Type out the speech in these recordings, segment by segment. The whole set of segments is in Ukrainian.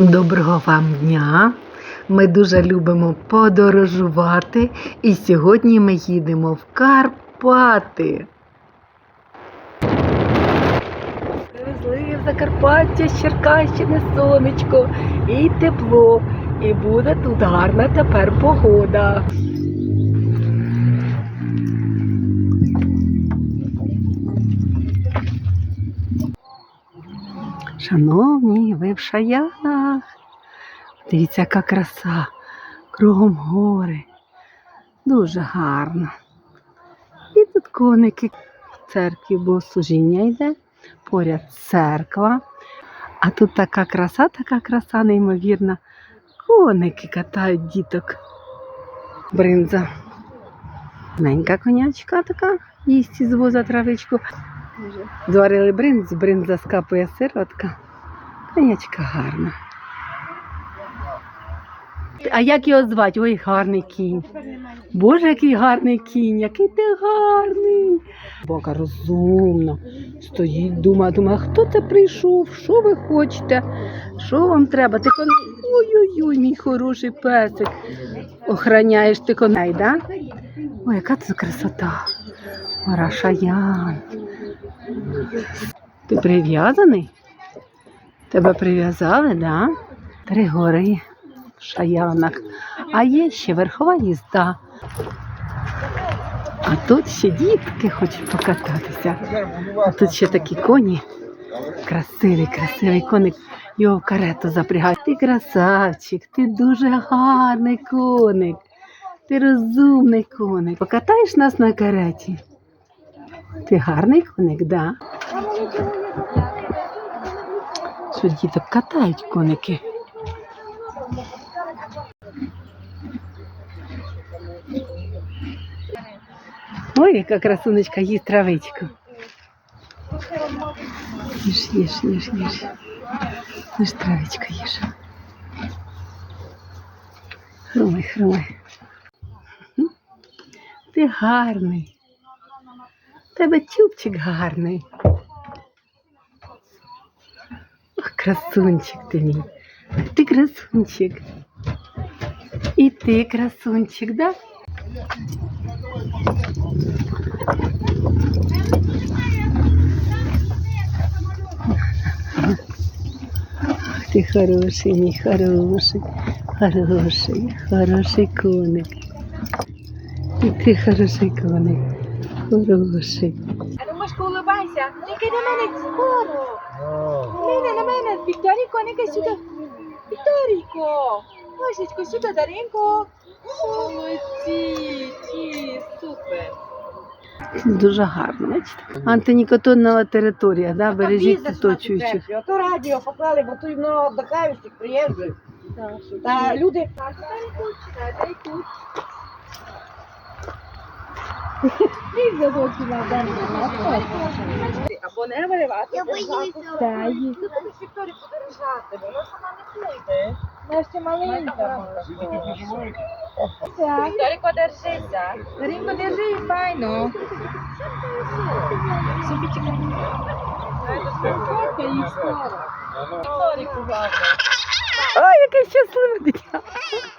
Доброго вам дня! Ми дуже любимо подорожувати, і сьогодні ми їдемо в Карпати. Привезли в Закарпаття з Черкащини сонечко і тепло. І буде тут гарна тепер погода. Шановні, ви в шаянах. Дивіться, яка краса. Кругом гори. Дуже гарно. І тут коники. В церкві богослужіння йде. Поряд церква. А тут така краса, така краса, неймовірна. Коники катають діток. Бринза. Ненька конячка така, їсть із воза травичку. Зварили бринзу, бринза скапує сиротка. Конячка гарна. А як його звати? Ой, гарний кінь. Боже, який гарний кінь, який ти гарний. Бока розумно. Стоїть, думає, думає, хто це прийшов? Що ви хочете? Що вам треба? Ти коней. Ой-ой-ой, мій хороший песик. Охраняєш ти коней, да? Ой, яка це красота. Рашаян. Ти прив'язаний? Тебе прив'язали, да? Три гори в шаянах. А є ще верхова їзда. А тут ще дітки хочуть покататися. А тут ще такі коні. Красивий, красивий коник. Його в карету запрягають. Ти красавчик, ти дуже гарний коник. Ти розумний коник. Покатаєш нас на кареті? Ти гарний коник, да? Що діток катають коники. Ой, яка красунечка їсть травичку. Їж, їж, їж, їж. Їж травичку їж. Хрумай, хрумай. Ти гарний. Тебе чубчик гарний. Ох, красунчик ти мій. Ти красунчик. І ти красунчик, да? Ах, Ти хороший, мій хороший, хороший, хороший коник. І ти хороший коник. Хороший. А ну Машко, улыбайся. Тільки на мене скоро. На мене, на мене. Вікторійко, не сюди. Вікторійко. Машечко, сюди, Даринко. Молодці, ті, супер. Дуже гарно, бачите? Антинікотонна територія, да? бережіть оточуючих. А то радіо поклали, бо тут много отдихаючих, приїжджих. Та люди дай тут. Або не виривати. Вікторію подержати, вона сама не прийде. Вона ще маленька. Вікторіко, держися. Даринко, держи, файно. Скоро. Вікторіку. Ой, яке щасливе дитя!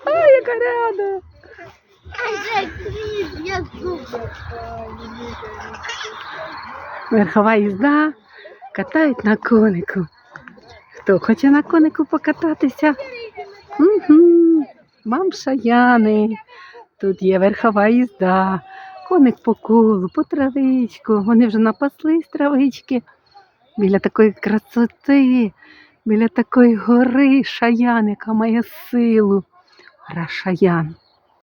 Ой, яка рада! Верхова їзда катають на конику. Хто хоче на конику покататися? Угу. Вам шаяни. Тут є верхова їзда, коник по колу, по травичку. Вони вже напаслись травички біля такої красоти, біля такої гори шаян, яка має силу. Гора Шаян.